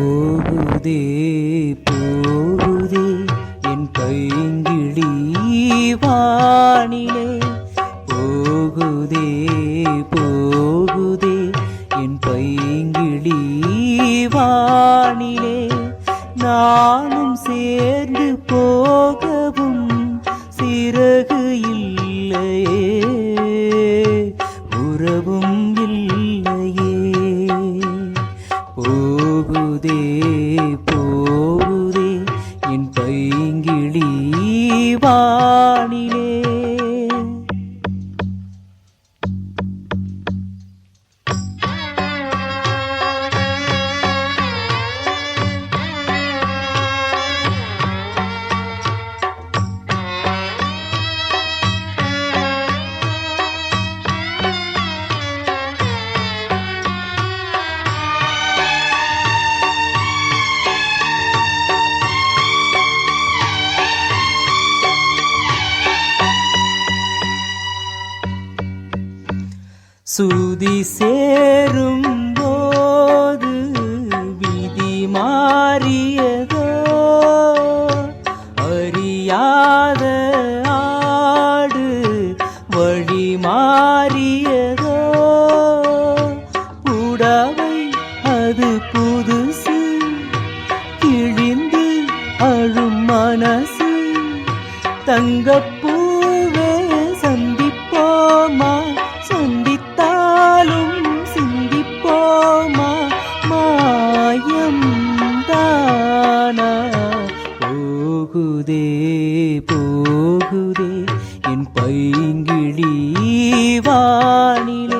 போகுதே போகுதே. என் பைங்கிழி வானிலே. போகுதே போகுதே. என் பைங்கிழி வானிலே. நானும் சேர்ந்து போக சுதி சேரும் போது விதி மாறியதோ? அறியாத ஆடு வழி மாறியதோ? புடவை அது புதுசு கிழிந்து அழும் மனசு தங்கப்பு போகுதே போகுதே. என் பைங்கிழி வானிலே.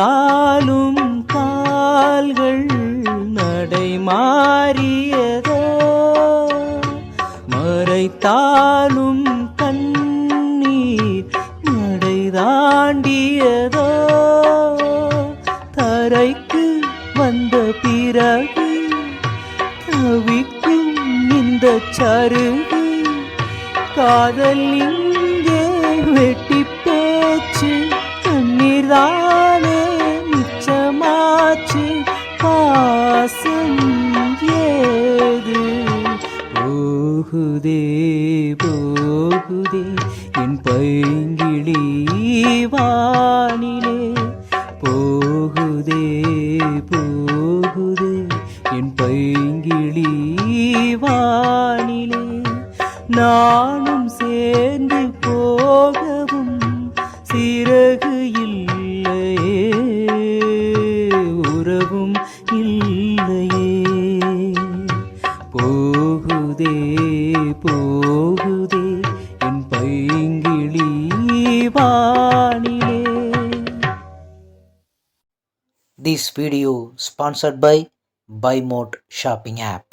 நடந்தாலும் கால்கள் நடை மாறியதோ மறைத்தாலும் கண்ணீர் நடை தாண்டியதோ தரைக்கு வந்த பிறகு தவிக்கும் இந்த சருகு காதல் இங்கே வெட்டி பேச்சு கண்ணீர் தான் போகுதே போகுதே. என் பைங்கிழி வானிலே போகுதே போகுதே. என் பைங்கிழி வானிலே நானும் சேர்ந்து போகவும் சிறகு இல்லையே உறவும் இல்லையே. போகுதே என் பைங்கிழி வானிலே This video sponsored by BuyMode shopping app.